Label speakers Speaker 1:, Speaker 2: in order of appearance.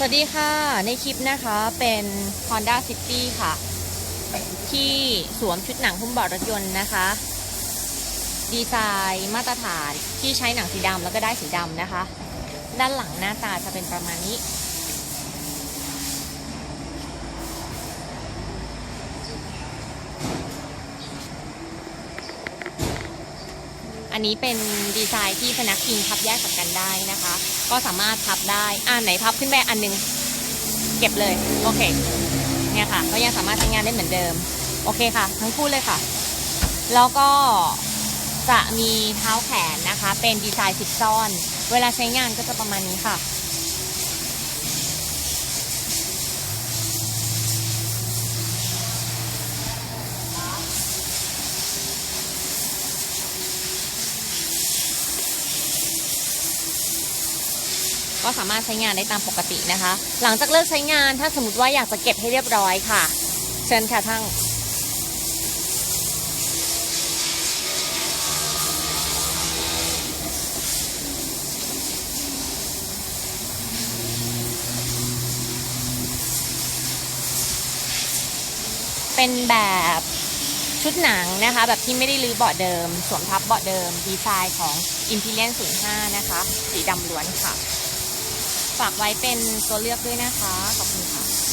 Speaker 1: สวัสดีค่ะ ในคลิปนะคะเป็น Honda City ค่ะ ที่สวมชุดหนังหุ้มเบาะรถยนต์นะคะ ดีไซน์มาตรฐานที่ใช้หนังสีดำแล้วก็ได้สีดำนะคะ ด้านหลังหน้าตาจะเป็นประมาณนี้ อันนี้เป็นดีไซน์ที่พนักพิงพับแยกจากกันได้นะคะ ก็สามารถพับได้อ่าไหนพับขึ้นไปอันหนึง เก็บเลยโอเคเนี่ยค่ะ ก็ยังสามารถใช้งานได้เหมือนเดิม โอเคค่ะ ทั้งคู่เลยค่ะ แล้วก็จะมีเท้าแขนนะคะ เป็นดีไซน์สิบซ่อน เวลาใช้งานก็จะประมาณนี้ค่ะ ก็สามารถใช้งานได้ตามปกตินะคะ หลังจากเลิกใช้งานถ้าสมมติว่าอยากจะเก็บให้เรียบร้อยค่ะ เชิญค่ะทั้งเป็นแบบชุดหนังนะคะ แบบที่ไม่ได้รื้อเบาะเดิม สวมทับเบาะเดิม ดีไซน์ของ Imperial 05 นะคะ สีดำล้วนค่ะ ฝากไว้เป็นตัวเลือกด้วยนะคะ ขอบคุณค่ะ